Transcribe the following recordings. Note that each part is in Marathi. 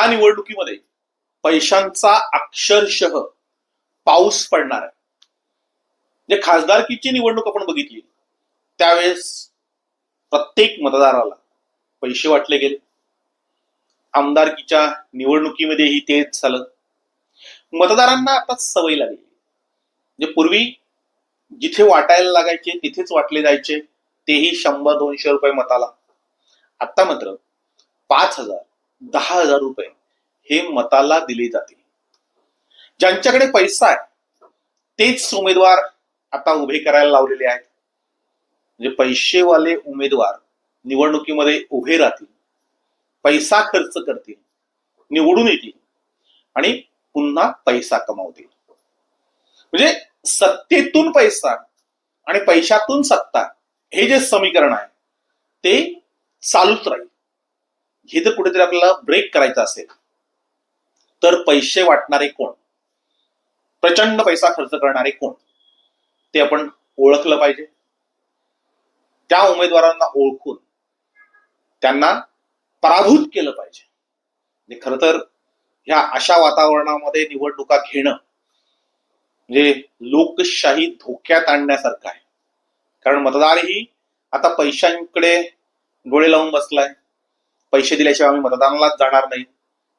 या निवडणुकीमध्ये पैशांचा अक्षरशः पाऊस पडणार आहे. जे खासदारकीची निवडणूक आपण बघितली त्यावेळेस प्रत्येक मतदाराला पैसे वाटले गेले. आमदारकीच्या निवडणुकीमध्येही तेच झालं. मतदारांना आता सवय लागली. म्हणजे पूर्वी जिथे वाटायला लागायचे तिथेच वाटले जायचे तेही शंभर दोनशे रुपये मताला. आता मात्र पाच हजार दहा हजार रुपये हे मताला दिले जातील. ज्यांच्याकडे पैसा आहे तेच उमेदवार आता उभे करायला लावलेले आहेत. म्हणजे पैसेवाले उमेदवार निवडणुकीमध्ये उभे राहतील पैसा खर्च करतील निवडून येतील आणि पुन्हा पैसा कमावतील. म्हणजे सत्तेतून पैसा आणि पैशातून सत्ता हे जे समीकरण आहे ते चालूच राहील. हे जर कुठेतरी आपल्याला ब्रेक करायचं असेल तर पैसे वाटणारे कोण? प्रचंड पैसा खर्च करणारे कोण? ते आपण ओळखलं पाहिजे. त्या उमेदवारांना ओळखून त्यांना पराभूत केलं पाहिजे. खर तर ह्या अशा वातावरणामध्ये निवडणुका घेणं म्हणजे लोकशाही धोक्यात आणण्यासारखं आहे. कारण मतदारही आता पैशांकडे डोळे लावून बसलाय. पैसे दिल्याशिवाय आम्ही मतदानालाच जाणार नाही.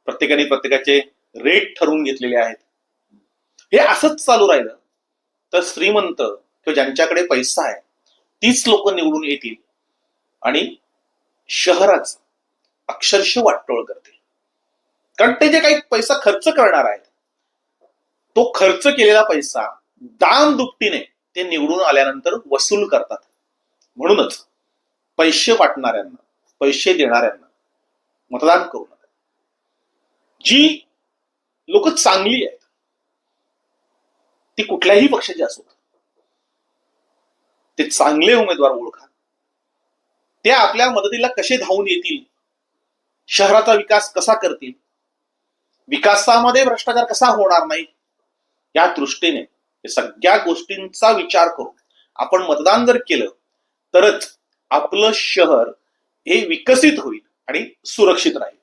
प्रत्येकाने प्रत्येकाचे रेट ठरवून घेतलेले आहेत. हे असंच चालू राहिलं. तर श्रीमंत किंवा ज्यांच्याकडे पैसा आहे तीच लोक निवडून येतील आणि शहराच अक्षरशः वाटोळ करतील. कारण ते जे काही पैसा खर्च करणार आहेत तो खर्च केलेला पैसा दाम दुपटीने ते निवडून आल्यानंतर वसूल करतात. म्हणूनच पैसे वाटणाऱ्यांना पैसे देणाऱ्यांना मतदान करू नका. जी लोक चांगली आहेत ती कुठल्याही पक्षाची असोत ते चांगले उमेदवार ओळखा. ते आपल्या मदतीला कसे धावून येतील शहराचा विकास कसा करतील विकासामध्ये भ्रष्टाचार कसा होणार नाही या दृष्टीने सगळ्या गोष्टींचा विचार करून आपण मतदान जर केलं तरच आपलं शहर हे विकसित होईल. आणि सुरक्षित राहील.